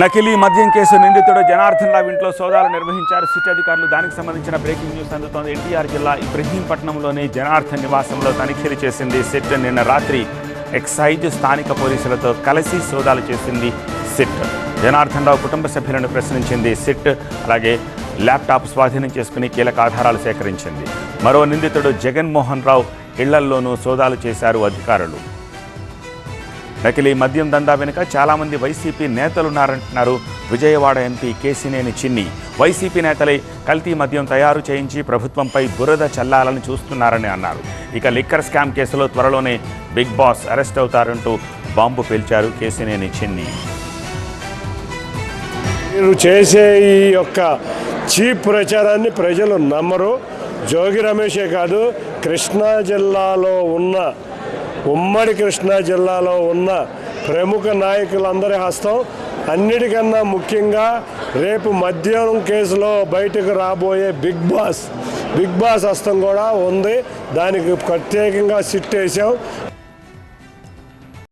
నకిలీ మద్యం కేసు నిందితుడు జనార్దన్ రావు ఇంట్లో సోదాలు నిర్వహించారు. సిట్ అధికారులు దానికి సంబంధించిన బ్రేకింగ్ న్యూస్ అందుతోంది. ఎన్టీఆర్ జిల్లా ఇబ్రహీంపట్నంలోని జనార్దన్ నివాసంలో తనిఖీలు చేసింది సిట్. నిన్న రాత్రి ఎక్సైజ్ స్థానిక పోలీసులతో కలిసి సోదాలు చేసింది సిట్. జనార్దన్ రావు కుటుంబ సభ్యులను ప్రశ్నించింది సిట్. అలాగే ల్యాప్టాప్ స్వాధీనం చేసుకుని కీలక ఆధారాలు సేకరించింది. మరో నిందితుడు జగన్మోహన్ రావు ఇళ్ళల్లోనూ సోదాలు చేశారు అధికారులు. నకిలీ మద్యం దందా వెనుక చాలామంది వైసీపీ నేతలున్నారంటున్నారు విజయవాడ ఎంపీ కేసినేని చిన్ని. వైసీపీ నేతలే కల్తీ మద్యం తయారు చేయించి ప్రభుత్వంపై బురద చల్లాలని చూస్తున్నారని అన్నారు. ఇక లిక్కర్ స్కామ్ కేసులో త్వరలోనే బిగ్ బాస్ అరెస్ట్ అవుతారంటూ బాంబు పేల్చారు కేసినేని చిన్ని. మీరు చేసే ఈ యొక్క చీప్ ప్రచారాన్ని ప్రజలు నమ్మరు. జోగి రమేషే కాదు కృష్ణా జిల్లాలో ఉన్న ఉమ్మడి కృష్ణా జిల్లాలో ఉన్న ప్రముఖ నాయకులందరి హస్తం అన్నిటికన్నా ముఖ్యంగా రేపు మద్యం కేసులో బయటకు రాబోయే బిగ్ బాస్. బిగ్ బాస్ హస్తం కూడా ఉంది. దానికి ప్రత్యేకంగా సిట్ వేసాం